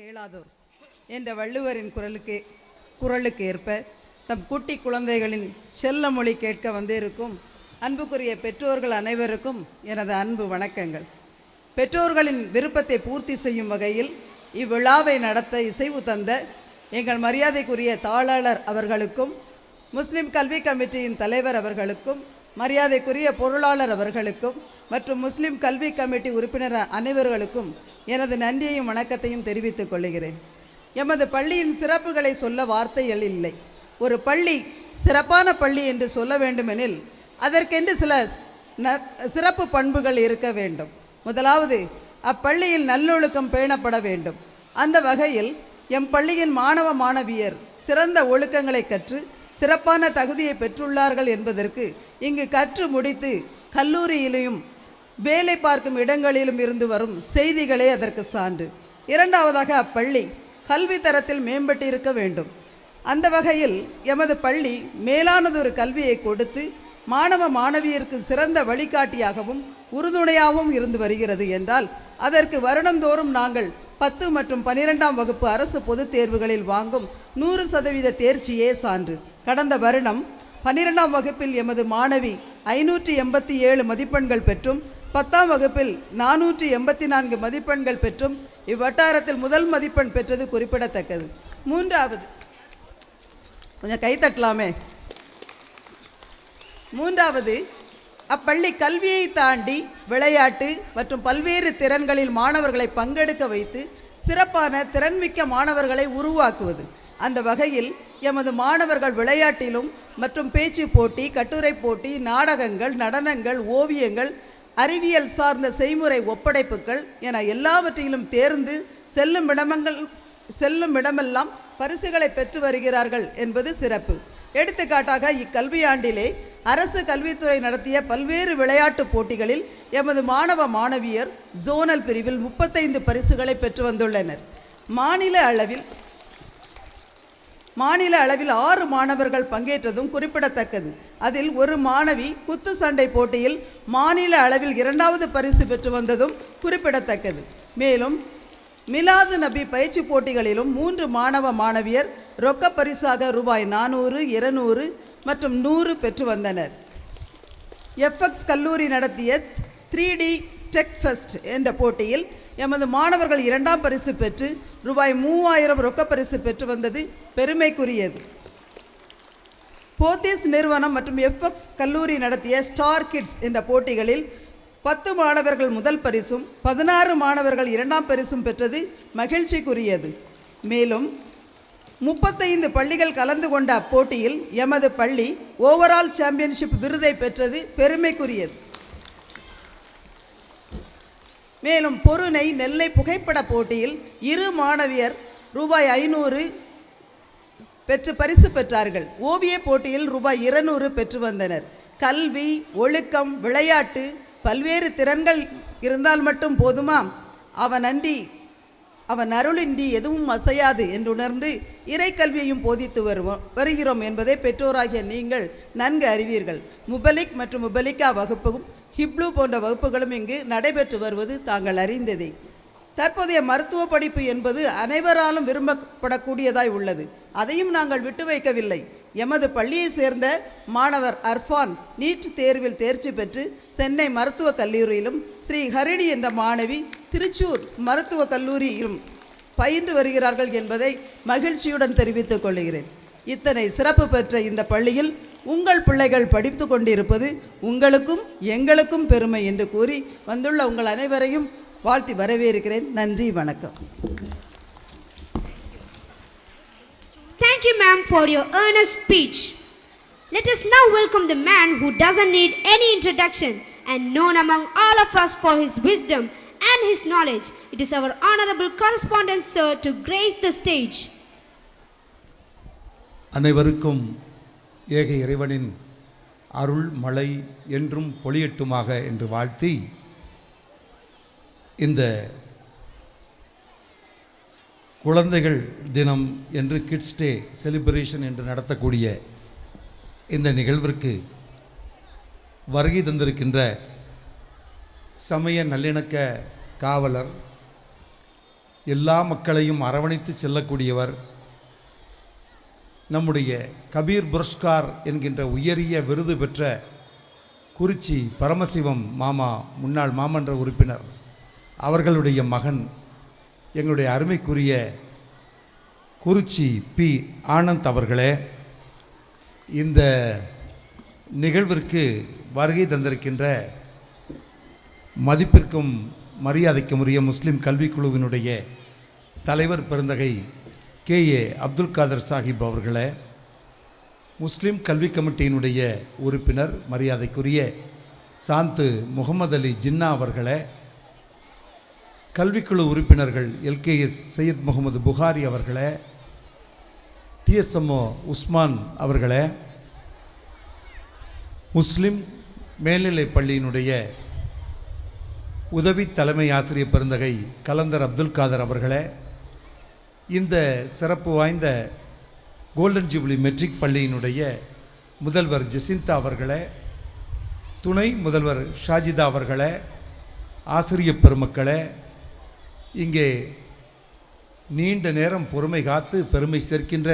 கேளாதோர் என்ற வள்ளுவரின் குரலுக்கு குரலுக்கு ஏற்ப தம் குட்டி குழந்தைகளின் செல்ல மொழி கேட்க வந்திருக்கும் அன்புக்குரிய பெற்றோர்கள் அனைவருக்கும் எனது அன்பு வணக்கங்கள். பெற்றோர்களின் விருப்பத்தை பூர்த்தி செய்யும் வகையில் இவ்விழாவை நடத்த இசைவு தந்த எங்கள் மரியாதைக்குரிய தாளாளர் அவர்களுக்கும் முஸ்லிம் கல்வி கமிட்டியின் தலைவர் அவர்களுக்கும் மரியாதைக்குரிய பொருளாளர் அவர்களுக்கும் மற்றும் முஸ்லிம் கல்வி கமிட்டி உறுப்பினர் அனைவர்களுக்கும் எனது நன்றியையும் வணக்கத்தையும் தெரிவித்துக் கொள்கிறேன். எமது பள்ளியின் சிறப்புகளை சொல்ல வார்த்தைகள் இல்லை. ஒரு பள்ளி சிறப்பான பள்ளி என்று சொல்ல வேண்டுமெனில் அதற்கென்று சில ந- சிறப்பு பண்புகள் இருக்க வேண்டும். முதலாவது அப்பள்ளியில் நல்லொழுக்கம் பேணப்பட வேண்டும். அந்த வகையில் எம் பள்ளியின் மாணவ மாணவியர் சிறந்த ஒழுக்கங்களை கற்று சிறப்பான தகுதியை பெற்றுள்ளார்கள் என்பதற்கு இங்கு கற்று முடித்து கல்லூரியிலையும் வேலை பார்க்கும் இடங்களிலும் இருந்து வரும் செய்திகளே அதற்கு சான்று. இரண்டாவதாக அப்பள்ளி கல்வி தரத்தில் மேம்பட்டிருக்க வேண்டும். அந்த வகையில் எமது பள்ளி மேலானதொரு கல்வியை கொடுத்து மாணவ மாணவியருக்கு சிறந்த வழிகாட்டியாகவும் உறுதுணையாகவும் இருந்து வருகிறது என்றால் அதற்கு வருடந்தோறும் நாங்கள் பத்து மற்றும் பனிரெண்டாம் வகுப்பு அரசு பொதுத் தேர்வுகளில் வாங்கும் நூறு சதவீத தேர்ச்சியே சான்று. கடந்த வருடம் பனிரெண்டாம் வகுப்பில் எமது மாணவி ஐநூற்றி எண்பத்தி ஏழு மதிப்பெண்கள் பெற்றும் பத்தாம் வகுப்பில் நானூற்றி எண்பத்தி நான்கு மதிப்பெண்கள் பெற்றும் இவ்வட்டாரத்தில் முதல் மதிப்பெண் பெற்றது குறிப்பிடத்தக்கது. மூன்றாவது. கொஞ்சம் கைத்தட்டலாமே மூன்றாவது. அப்பள்ளி கல்வியை தாண்டி விளையாட்டு மற்றும் பல்வேறு திறன்களில் மாணவர்களை பங்கெடுக்க வைத்து சிறப்பான திறன்மிக்க மாணவர்களை உருவாக்குவது. அந்த வகையில் எமது மாணவர்கள் விளையாட்டிலும் மற்றும் பேச்சு போட்டி கட்டுரை போட்டி நாடகங்கள் நடனங்கள் ஓவியங்கள் அறிவியல் சார்ந்த செய்முறை ஒப்படைப்புகள் என எல்லாவற்றிலும் தேர்ந்து செல்லும் இடமங்கள் செல்லும் இடமெல்லாம் பரிசுகளை பெற்று வருகிறார்கள் என்பது சிறப்பு. எடுத்துக்காட்டாக இக்கல்வியாண்டிலே அரசு கல்வித்துறை நடத்திய பல்வேறு விளையாட்டுப் போட்டிகளில் எமது மாணவ மாணவியர் ஜோனல் பிரிவில் முப்பத்தைந்து பரிசுகளை பெற்று வந்துள்ளனர். மாநில அளவில் மாநில அளவில் ஆறு மாணவர்கள் பங்கேற்றதும் குறிப்பிடத்தக்கது. அதில் ஒரு மாணவி குத்து சண்டை போட்டியில் மாநில அளவில் இரண்டாவது பரிசு பெற்று வந்ததும் குறிப்பிடத்தக்கது. மேலும் மிலாது நபி பயிற்சி போட்டிகளிலும் மூன்று மாணவ மாணவியர் ரொக்க பரிசாக ரூபாய் நானூறு இருநூறு மற்றும் நூறு பெற்று வந்தனர். எஃப்எக்ஸ் கல்லூரி நடத்திய த்ரீ டி டெக் ஃபெஸ்ட் என்ற போட்டியில் எமது மாணவர்கள் இரண்டாம் பரிசு பெற்று ரூபாய் மூவாயிரம் ரொக்க பரிசு பெற்று வந்தது பெருமைக்குரியது. போத்தீஸ் நிறுவனம் மற்றும் எஃப்எக்ஸ் கல்லூரி நடத்திய ஸ்டார் கிட்ஸ் என்ற போட்டிகளில் பத்து மாணவர்கள் முதல் பரிசும் பதினாறு மாணவர்கள் இரண்டாம் பரிசும் பெற்றது மகிழ்ச்சிக்குரியது. மேலும் முப்பத்தைந்து பள்ளிகள் கலந்து கொண்ட அப்போட்டியில் எமது பள்ளி ஓவரால் சாம்பியன்ஷிப் விருதை பெற்றது பெருமைக்குரியது. மேலும் பொருணை நெல்லை புகைப்பட போட்டியில் இரு மாணவியர் ரூபாய் ஐநூறு பெற்று பரிசு பெற்றார்கள். ஓவிய போட்டியில் ரூபாய் இருநூறு பெற்று வந்தனர். கல்வி ஒழுக்கம் விளையாட்டு பல்வேறு திறன்கள் இருந்தால் மட்டும் போதுமா? அவன் அன்றி அவன் அருளின்றி எதுவும் அசையாது என்றுணர்ந்து இறை இறைக்கல்வியையும் போதித்து வருவோம் வருகிறோம் என்பதை பெற்றோராகிய நீங்கள் நன்கு அறிவீர்கள். முபலிக் மற்றும் முபலிகா வகுப்பும் ஹிப்ளு போன்ற வகுப்புகளும் இங்கு நடைபெற்று வருவது தாங்கள் அறிந்ததே. தற்போதைய மருத்துவ படிப்பு என்பது அனைவராலும் விரும்பப்படக்கூடியதாய் உள்ளது. அதையும் நாங்கள் விட்டு வைக்கவில்லை. எமது பள்ளியை சேர்ந்த மாணவர் அர்ஃபான் நீட் தேர்வில் தேர்ச்சி பெற்று சென்னை மருத்துவக் கல்லூரியிலும் ஸ்ரீ ஹரிணி என்ற மாணவி திருச்சூர் மருத்துவக் கல்லூரியிலும் பயின்று வருகிறார்கள் என்பதை மகிழ்ச்சியுடன் தெரிவித்துக் கொள்கிறேன். இத்தனை சிறப்பு பெற்ற இந்த பள்ளியில் உங்கள் பிள்ளைகள் படித்து கொண்டிருப்பது உங்களுக்கும் எங்களுக்கும் பெருமை என்று கூறி வந்துள்ள உங்கள் அனைவரையும் வாழ்த்தி வரவேற்கிறேன் நன்றி வணக்கம் Thank you, ma'am, for your earnest speech. Let us now welcome the man who doesn't need any introduction and known among all of us for his wisdom and his knowledge. It is our honorable correspondent, sir, to grace the stage. அனைவருக்கும் ஏக இறைவனின் அருள் மழை என்றும் பொழியட்டுமாக என்று வாழ்த்தி இந்த குழந்தைகள் தினம் என்று கிட்ஸ் டே செலிப்ரேஷன் என்று நடத்தக்கூடிய இந்த நிகழ்விற்கு வருகை தந்திருக்கின்ற சமய நல்லிணக்க காவலர் எல்லா மக்களையும் அரவணைத்து செல்லக்கூடியவர் நம்முடைய கபீர் புரஸ்கார் என்கின்ற உயரிய விருது பெற்ற குறிச்சி பரமசிவம் மாமா முன்னாள் மாமன்ற உறுப்பினர் அவர்களுடைய மகன் எங்களுடைய அருமைக்குரிய குறிச்சி பி. ஆனந்த் அவர்களே இந்த நிகழ்விற்கு வருகை தந்திருக்கின்ற மதிப்பிற்கும் மரியாதைக்கும் உரிய முஸ்லீம் கல்விக்குழுவினுடைய தலைவர் பெருந்தகை கே ஏ அப்துல் காதர் சாஹிப் அவர்களே முஸ்லீம் கல்வி கமிட்டியினுடைய உறுப்பினர் மரியாதைக்குரிய சாந்து முகமது அலி ஜின்னா அவர்களே கல்விக்குழு உறுப்பினர்கள் எல்கேஎஸ் சையத் முகமது புகாரி அவர்களே டிஎஸ்எம்ஓ உஸ்மான் அவர்களே முஸ்லிம் மேல்நிலைப் பள்ளியினுடைய உதவி தலைமை ஆசிரியர் பெருந்தகை கலந்தர் அப்துல் காதர் அவர்களே இந்த சிறப்பு வாய்ந்த கோல்டன் ஜூப்ளி மெட்ரிக் பள்ளியினுடைய முதல்வர் ஜெசிந்தா அவர்களே துணை முதல்வர் ஷாஜிதா அவர்களே ஆசிரியர் பெருமக்களே இங்கே நீண்ட நேரம் பொறுமை காத்து பெருமை சேர்க்கின்ற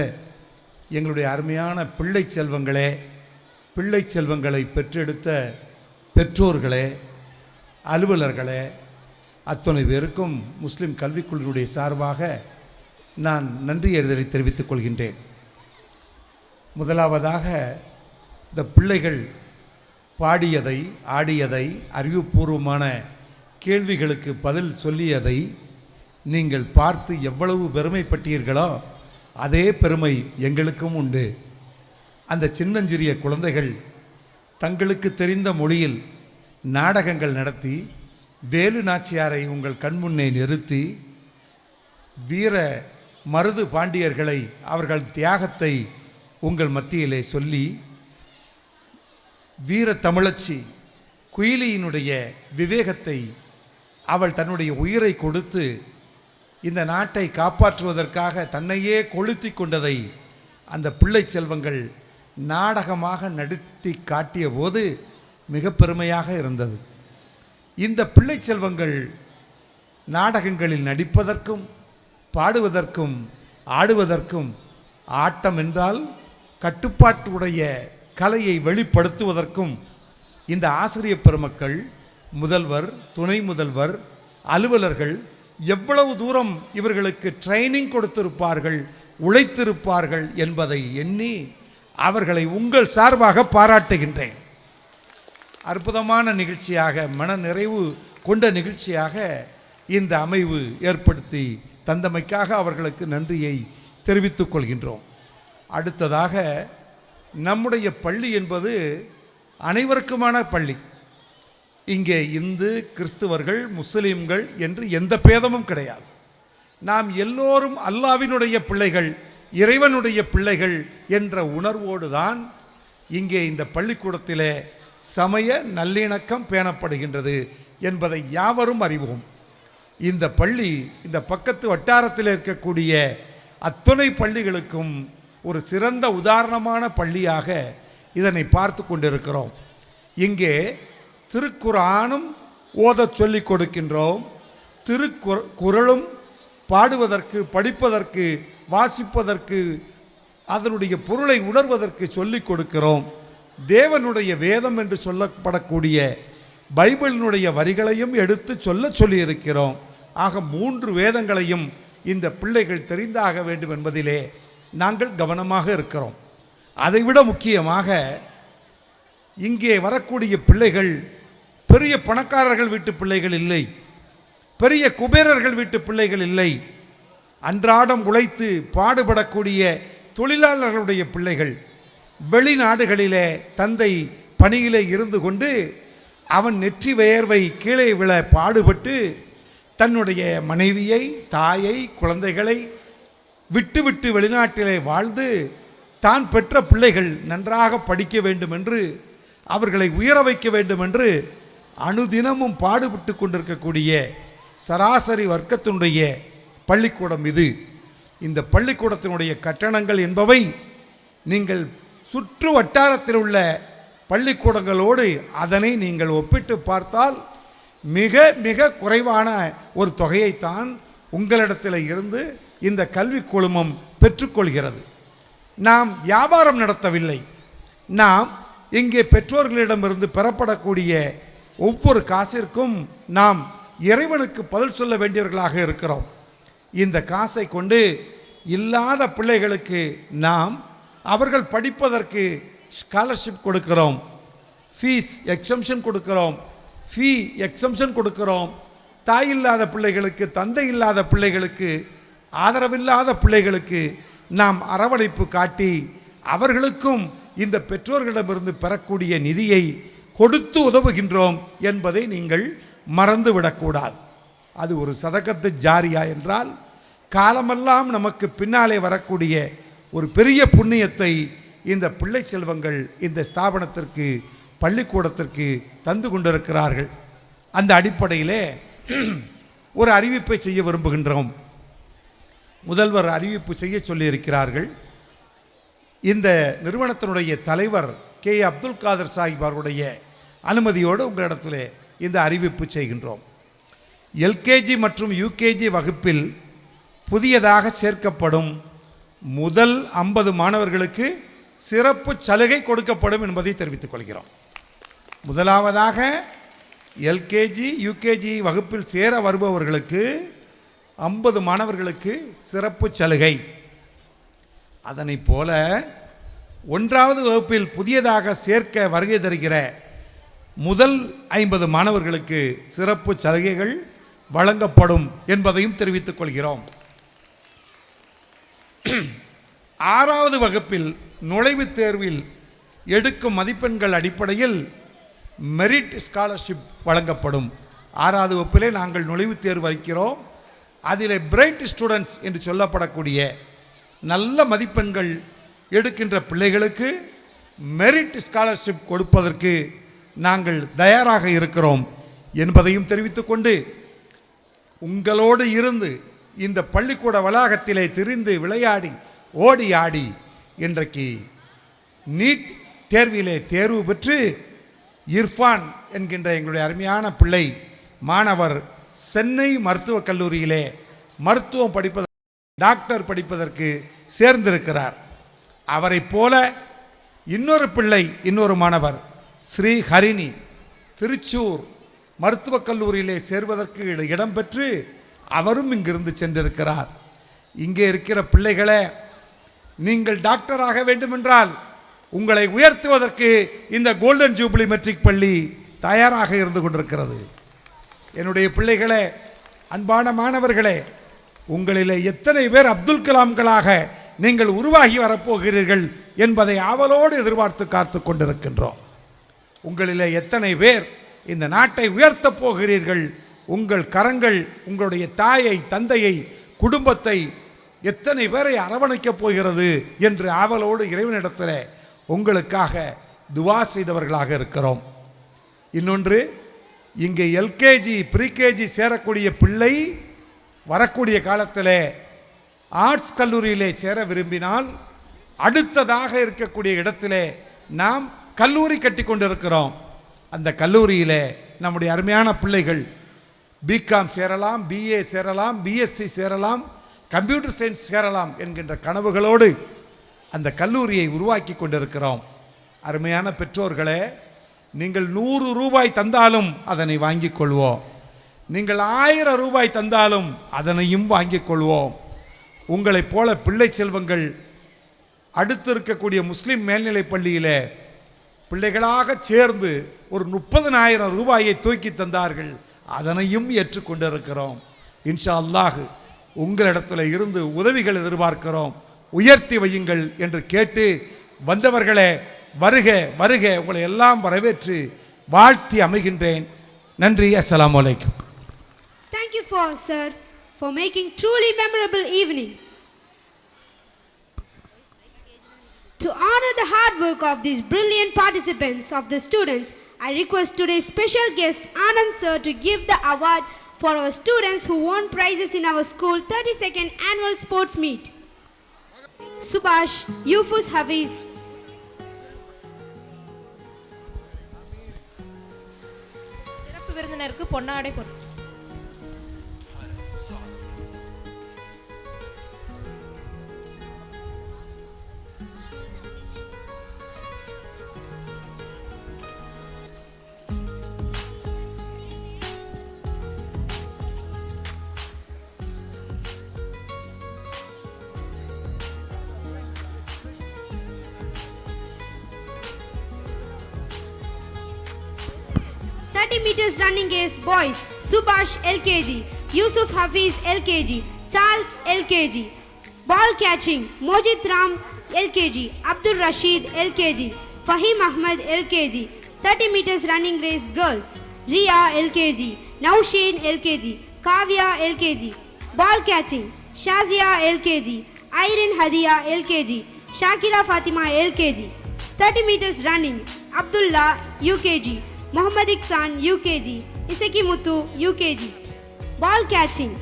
எங்களுடைய அருமையான பிள்ளை செல்வங்களே பிள்ளை செல்வங்களை பெற்றெடுத்த பெற்றோர்களே அலுவலர்களே அத்தனை பேருக்கும் முஸ்லீம் கல்விக்குழுவினுடைய சார்பாக நான் நன்றி அறிதலை தெரிவித்துக் கொள்கின்றேன். முதலாவதாக இந்த பிள்ளைகள் பாடியதை ஆடியதை அறிவுபூர்வமான கேள்விகளுக்கு பதில் சொல்லியதை நீங்கள் பார்த்து எவ்வளவு பெருமைப்பட்டீர்களோ அதே பெருமை எங்களுக்கும் உண்டு. அந்த சின்னஞ்சிறிய குழந்தைகள் தங்களுக்கு தெரிந்த மொழியில் நாடகங்கள் நடத்தி வேலு நாச்சியாரை உங்கள் கண்முன்னே நிறுத்தி வீர மருது பாண்டியர்களை அவர்கள் தியாகத்தை உங்கள் மத்தியிலே சொல்லி வீர தமிழச்சி குயிலியினுடைய விவேகத்தை அவள் தன்னுடைய உயிரை கொடுத்து இந்த நாட்டை காப்பாற்றுவதற்காக தன்னையே கொளுத்தி கொண்டதை அந்த பிள்ளை செல்வங்கள் நாடகமாக நடத்தி காட்டிய போது மிக பெருமையாக இருந்தது. இந்த பிள்ளை செல்வங்கள் நாடகங்களில் நடிப்பதற்கும் பாடுவதற்கும் ஆடுவதற்கும் ஆட்டம் என்றால் கட்டுப்பாட்டுடைய கலையை வெளிப்படுத்துவதற்கும் இந்த ஆசிரியர் பெருமக்கள் முதல்வர் துணை முதல்வர் அலுவலர்கள் எவ்வளவு தூரம் இவர்களுக்கு ட்ரைனிங் கொடுத்திருப்பார்கள் உழைத்திருப்பார்கள் என்பதை எண்ணி அவர்களை உங்கள் சார்பாக பாராட்டுகின்றேன். அற்புதமான நிகழ்ச்சியாக மன நிறைவு கொண்ட நிகழ்ச்சியாக இந்த அமைவு ஏற்படுத்தி தந்தமைக்காக அவர்களுக்கு நன்றியை தெரிவித்துக் கொள்கின்றோம். அடுத்ததாக நம்முடைய பள்ளி என்பது அனைவருக்குமான பள்ளி. இங்கே இந்து கிறிஸ்துவர்கள் முஸ்லீம்கள் என்று எந்த பேதமும் கிடையாது. நாம் எல்லோரும் அல்லாவினுடைய பிள்ளைகள் இறைவனுடைய பிள்ளைகள் என்ற உணர்வோடு தான் இங்கே இந்த பள்ளிக்கூடத்திலே சமய நல்லிணக்கம் பேணப்படுகின்றது என்பதை யாவரும் அறிவோம். இந்த பள்ளி இந்த பக்கத்து வட்டாரத்தில் இருக்கக்கூடிய அத்துணை பள்ளிகளுக்கும் ஒரு சிறந்த உதாரணமான பள்ளியாக இதனை பார்த்து கொண்டிருக்கிறோம். இங்கே திருக்குறானும் ஓதச் சொல்லிக் கொடுக்கின்றோம். திருக்குற குரலும் பாடுவதற்கு படிப்பதற்கு வாசிப்பதற்கு அதனுடைய பொருளை உணர்வதற்கு சொல்லிக் கொடுக்கிறோம். தேவனுடைய வேதம் என்று சொல்லப்படக்கூடிய பைபிளினுடைய வரிகளையும் எடுத்து சொல்ல சொல்லியிருக்கிறோம். ஆக மூன்று வேதங்களையும் இந்த பிள்ளைகள் தெரிந்தாக வேண்டும் என்பதிலே நாங்கள் கவனமாக இருக்கிறோம். அதைவிட முக்கியமாக இங்கே வரக்கூடிய பிள்ளைகள் பெரிய பணக்காரர்கள் வீட்டு பிள்ளைகள் இல்லை பெரிய குபேரர்கள் வீட்டு பிள்ளைகள் இல்லை அன்றாடம் உழைத்து பாடுபடக்கூடிய தொழிலாளர்களுடைய பிள்ளைகள் வெளிநாடுகளிலே தந்தை பணியிலே இருந்து கொண்டு அவன் நெற்றி வேர்வை கீழே விழ பாடுபட்டு தன்னுடைய மனைவியை தாயை குழந்தைகளை விட்டு விட்டு வெளிநாட்டிலே வாழ்ந்து தான் பெற்ற பிள்ளைகள் நன்றாக படிக்க வேண்டும் என்று அவர்களை உயர வைக்க வேண்டும் என்று அனுதினமும் பாடுபட்டு கொண்டிருக்கக்கூடிய சராசரி வர்க்கத்தினுடைய பள்ளிக்கூடம் இது. இந்த பள்ளிக்கூடத்தினுடைய கட்டணங்கள் என்பவை நீங்கள் சுற்று வட்டாரத்தில் உள்ள பள்ளிக்கூடங்களோடு அதனை நீங்கள் ஒப்பிட்டு பார்த்தால் மிக மிக குறைவான ஒரு தொகையைத்தான் உங்களிடத்தில் இருந்து இந்த கல்வி குழுமம் பெற்றுக்கொள்கிறது. நாம் வியாபாரம் நடத்தவில்லை. நாம் இங்கே பெற்றோர்களிடமிருந்து பெறப்படக்கூடிய ஒவ்வொரு காசிற்கும் நாம் இறைவனுக்கு பதில் சொல்ல வேண்டியவர்களாக இருக்கிறோம். இந்த காசை கொண்டு இல்லாத பிள்ளைகளுக்கு நாம் அவர்கள் படிப்பதற்கு ஸ்காலர்ஷிப் கொடுக்கிறோம். ஃபீஸ் எக்ஸம்ஷன் கொடுக்கிறோம். ஃபீ எக்ஸம்ஷன் கொடுக்குறோம். தாய் இல்லாத பிள்ளைகளுக்கு தந்தை இல்லாத பிள்ளைகளுக்கு ஆதரவில்லாத பிள்ளைகளுக்கு நாம் அரவணைப்பு காட்டி அவர்களுக்கும் இந்த பெற்றோர்களிடமிருந்து பெறக்கூடிய நிதியை கொடுத்து உதவுகின்றோம் என்பதை நீங்கள் மறந்துவிடக்கூடாது. அது ஒரு சதகத்து ஜாரியா என்றால் காலமெல்லாம் நமக்கு பின்னாலே வரக்கூடிய ஒரு பெரிய புண்ணியத்தை இந்த பிள்ளை செல்வங்கள் இந்த ஸ்தாபனத்திற்கு பள்ளிக்கூடத்திற்கு தந்து கொண்டிருக்கிறார்கள். அந்த அடிப்படையிலே ஒரு அறிவிப்பை செய்ய விரும்புகின்றோம். முதல்வர் அறிவிப்பு செய்ய சொல்லியிருக்கிறார்கள். இந்த நிறுவனத்தினுடைய தலைவர் கே. அப்துல் காதர் சாஹிப் அவருடைய அனுமதியோடு உங்களிடத்தில் இந்த அறிவிப்பு செய்கின்றோம். எல்கேஜி மற்றும் யூகேஜி வகுப்பில் புதியதாக சேர்க்கப்படும் முதல் ஐம்பது மாணவர்களுக்கு சிறப்பு சலுகை கொடுக்கப்படும் என்பதை தெரிவித்துக் கொள்கிறோம். முதலாவதாக எல்கேஜி யூகேஜி வகுப்பில் சேர வருபவர்களுக்கு ஐம்பது மாணவர்களுக்கு சிறப்பு சலுகை. அதனைப் போல ஒன்றாவது வகுப்பில் புதியதாக சேர்க்க வருகை தருகிற முதல் ஐம்பது மாணவர்களுக்கு சிறப்பு சலுகைகள் வழங்கப்படும் என்பதையும் தெரிவித்துக் கொள்கிறோம். ஆறாவது வகுப்பில் நுழைவுத் தேர்வில் எடுக்கும் மதிப்பெண்கள் அடிப்படையில் மெரிட் ஸ்காலர்ஷிப் வழங்கப்படும். ஆறாவது வகுப்பிலே நாங்கள் நுழைவுத் தேர்வு வைக்கிறோம் அதில் பிரைட் ஸ்டூடெண்ட்ஸ் என்று சொல்லப்படக்கூடிய நல்ல மதிப்பெண்கள் எடுக்கின்ற பிள்ளைகளுக்கு மெரிட் ஸ்காலர்ஷிப் கொடுப்பதற்கு நாங்கள் தயாராக இருக்கிறோம் என்பதையும் தெரிவித்துக்கொண்டு உங்களோடு இருந்து இந்த பள்ளிக்கூட வளாகத்திலே திரிந்து விளையாடி ஓடி ஆடி இன்றைக்கு நீட் தேர்விலே தேர்வு பெற்று இர்ஃபான் என்கின்ற எங்களுடைய அருமையான பிள்ளை மாணவர் சென்னை மருத்துவக் கல்லூரியிலே மருத்துவம் படிப்பதற்கு டாக்டர் படிப்பதற்கு சேர்ந்திருக்கிறார். அவரைப் போல இன்னொரு பிள்ளை இன்னொரு மாணவர் ஸ்ரீ ஹரிணி திருச்சூர் மருத்துவக் கல்லூரியிலே சேர்வதற்கு இடம்பெற்று இடம் பெற்று அவரும் இங்கிருந்து சென்றிருக்கிறார். இங்கே இருக்கிற பிள்ளைகளை நீங்கள் டாக்டராக வேண்டுமென்றால் உங்களை உயர்த்துவதற்கு இந்த கோல்டன் ஜூப்ளி மெட்ரிக் பள்ளி தயாராக இருந்து கொண்டிருக்கிறது. என்னுடைய பிள்ளைகளே அன்பான மாணவர்களே உங்களில் எத்தனை பேர் அப்துல் கலாம்களாக நீங்கள் உருவாகி வரப்போகிறீர்கள் என்பதை ஆவலோடு எதிர்பார்த்து காத்து கொண்டிருக்கின்றோம். உங்களில் எத்தனை பேர் இந்த நாட்டை உயர்த்தப் போகிறீர்கள் உங்கள் கரங்கள் உங்களுடைய தாயை தந்தையை குடும்பத்தை எத்தனை பேரை அரவணைக்கப் போகிறது என்று ஆவலோடு இறைவனிடத்தில் உங்களுக்காக துவா செய்தவர்களாக இருக்கிறோம். இன்னொன்று இங்கே எல்கேஜி ப்ரீகேஜி சேரக்கூடிய பிள்ளை வரக்கூடிய காலத்தில் ஆர்ட்ஸ் கல்லூரியிலே சேர விரும்பினால் அடுத்ததாக இருக்கக்கூடிய இடத்திலே நாம் கல்லூரி கட்டி கொண்டிருக்கிறோம். அந்த கல்லூரியிலே நம்முடைய அருமையான பிள்ளைகள் பிகாம் சேரலாம் பிஏ சேரலாம் பிஎஸ்சி சேரலாம் கம்ப்யூட்டர் சயின்ஸ் சேரலாம் என்கின்ற கனவுகளோடு அந்த கல்லூரியை உருவாக்கி கொண்டிருக்கிறோம். அருமையான பெற்றோர்களே நீங்கள் நூறு ரூபாய் தந்தாலும் அதனை வாங்கிக் கொள்வோம். நீங்கள் ஆயிரம் ரூபாய் தந்தாலும் அதனையும் வாங்கிக் கொள்வோம். உங்களைப் போல பிள்ளை செல்வங்கள் அடுத்து இருக்கக்கூடிய முஸ்லீம் மேல்நிலை பள்ளியிலே பிள்ளைகளாக சேர்ந்து ஒரு முப்பதனாயிரம் ரூபாயை தூக்கி தந்தார்கள். அதனையும் ஏற்றுக்கொண்டிருக்கிறோம் இன்ஷா அல்லாஹ் உங்களிடத்தில் இருந்து உதவிகள் எதிர்பார்க்கிறோம். உயர்த்தி வையுங்கள் என்று கேட்டு வந்தவர்களே வருக வருக உங்களை எல்லாம் வரவேற்று வாழ்த்தி அமைகின்றேன் நன்றி அஸ்லாம் வலைக்கும் thank you for sir for making truly memorable evening. To honor the hard work of these brilliant participants of the students, I request today's special guest Anand sir to give the award for our students who won prizes in our school 32nd annual sports meet. சுபாஷ் யூஃபுஸ் ஹபீஸ் சிறப்பு விருந்தினருக்கு பொன்னாடை பொருள் 30 meters running race boys Subhash LKG, Yusuf Hafiz LKG, Charles LKG. Ball catching Mojit Ram LKG, Abdul Rashid LKG, Fahim Ahmad LKG. 30 meters running race girls Ria LKG, Nausheen LKG, Kavya LKG. Ball catching Shazia LKG, Irene Hadia LKG, Shakira Fatima LKG. 30 meters running Abdullah UKG, Mohammed Iksan, UKG. इसकी Muthu UKG. Ball catching.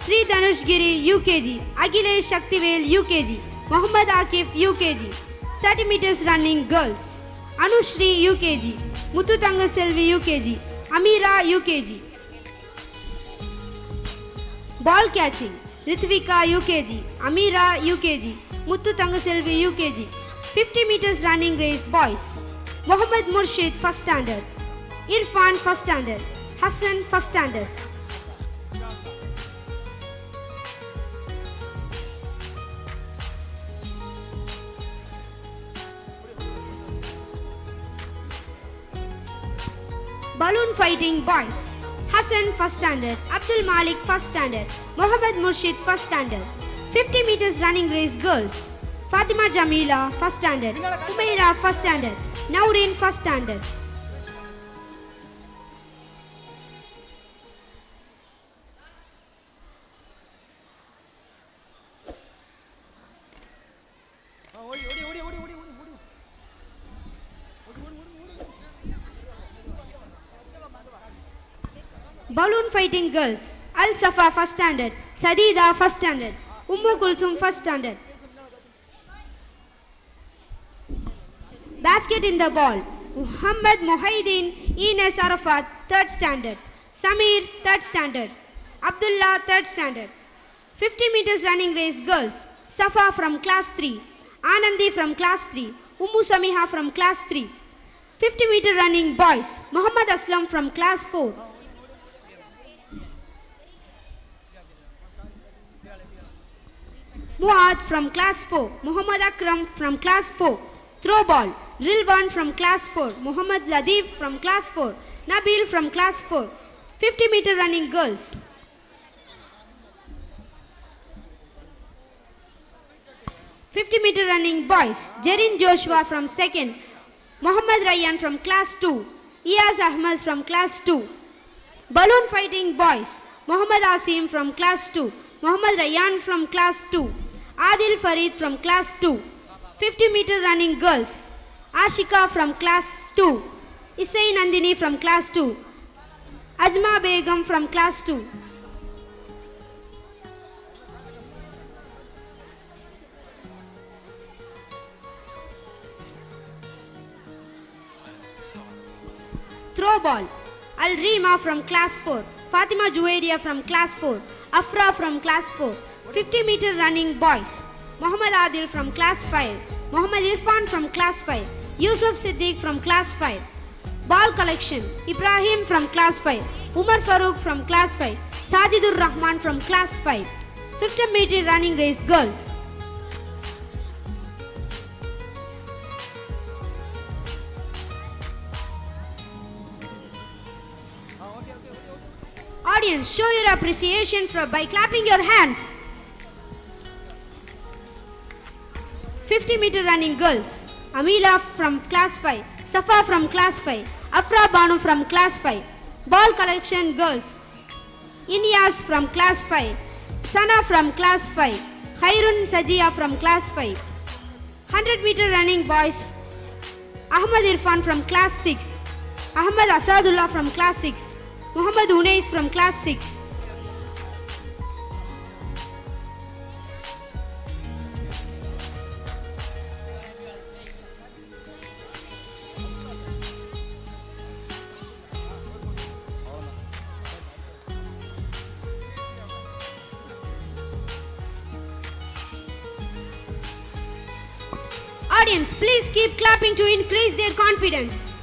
Shri Dhanush Giri, UKG. Akhilesh Sakthivel, UKG. Mohammed Akif, UKG. 30 metres running girls Anushree, UKG. Muthu Thangaselvi UKG. Amira, UKG. Ball catching. Rithvika, UKG. Amira, UKG. Muthu Thangaselvi UKG. 50 metres running race boys Mohammad Murshid first standard. Irfan first standard. Hassan first standard. Balloon fighting boys. Hassan first standard, Abdul Malik first standard, Mohammad Murshid first standard. 50 meters running race girls. Fatima Jamila first standard, Umaira first standard, now Naurin first standard. Balloon fighting girls. Al Safa first standard. Sadida first standard. Ummu Kulsum first standard. Basket in the ball. Muhammad Muhaidin Ines Arafat third standard. Samir third standard. Abdullah third standard. 50 meters running race girls. Safa from class 3. Anandi from class 3. Ummu Samiha from class 3. 50 meter running boys. Muhammad Aslam from class 4. Muad from class 4, Muhammad Akram from class 4, throw ball, Rilwan from class 4, Muhammad Ladif from class 4, Nabil from class 4, 50 meter running girls. Fifty meter running boys, Jerin Joshua from second, Muhammad Rayyan from class 2, Iyaz Ahmad from class 2. Balloon fighting boys, Muhammad Asim from class 2, Muhammad Rayyan from class 2, Adil Farid from class 2. 50 meter running girls, Ashika from class 2, Isai Nandini from class 2, Ajma Begum from class 2. Throw ball. Al Rima from class 4. Fatima Juwairia from class 4. Afra from class 4. 50 meter running boys. Muhammad Adil from class 5. Muhammad Irfan from class 5. Yusuf Siddiq from class 5. Ball collection. Ibrahim from class 5. Umar Farooq from class 5. Sajidur Rahman from class 5. 50 meter running race girls. Audience, show your appreciation for, by clapping your hands. 50 meter running girls. Amila from class 5, Safa from class 5, Afra Banu from class 5. Ball collection girls. Inyas from class 5, Sana from class 5, Khairun Sajia from class 5. 100 meter running boys. Ahmad Irfan from class 6, Ahmad Asadullah from class 6, Muhammad Unais from class 6. Clapping to increase their confidence.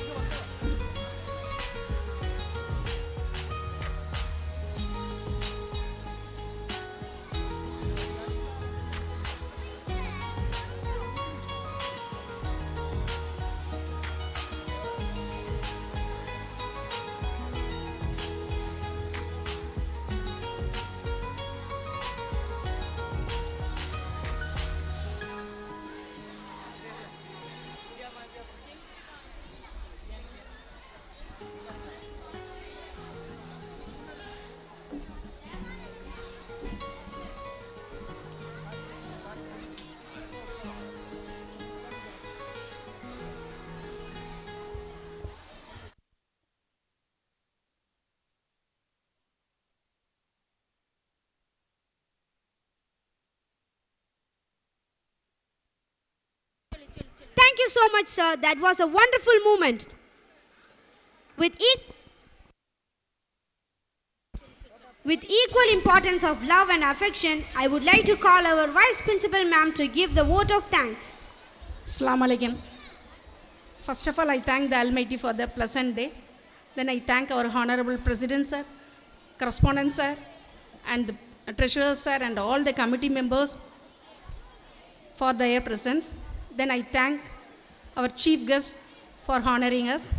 You so much, sir. That was a wonderful moment. With, e- with equal importance of love and affection, I would like to call our Vice Principal ma'am to give the vote of thanks. Assalamu alaikum. First of all, I thank the Almighty for the pleasant day. Then I thank our Honorable President, sir, Correspondent, sir, and the Treasurer, sir, and all the committee members for their presence. Then I thank our Chief Guest for honoring us.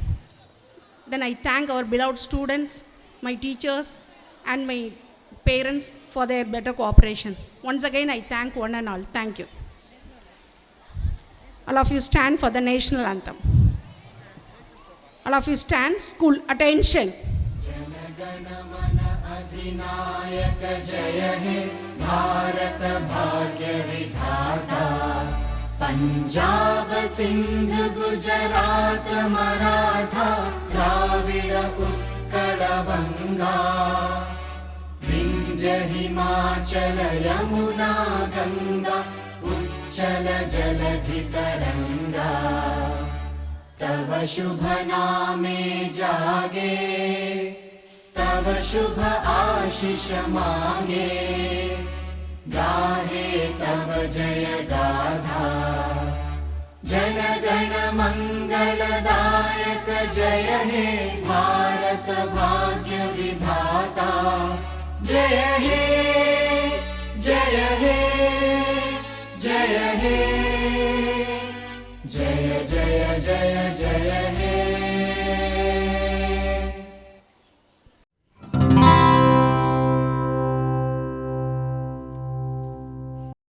Then I thank our beloved students, my teachers, and my parents for their better cooperation. Once again, I thank one and all. Thank you. All of you stand for the national anthem. All of you stand, school, attention. Punjab Sindh Gujarat Maratha Dravida Utkala Banga Vindhya Himachal Yamuna Ganga उच्चल जलधितरङ्गा तव शुभ नामे जागे तव शुभ आशिष मागे गाहे तव जय गाथा जनगण मङ्गलदायक जय हे भारत भाग्य विधाता। जय हे जय हे जय हे जय जय जय जय हे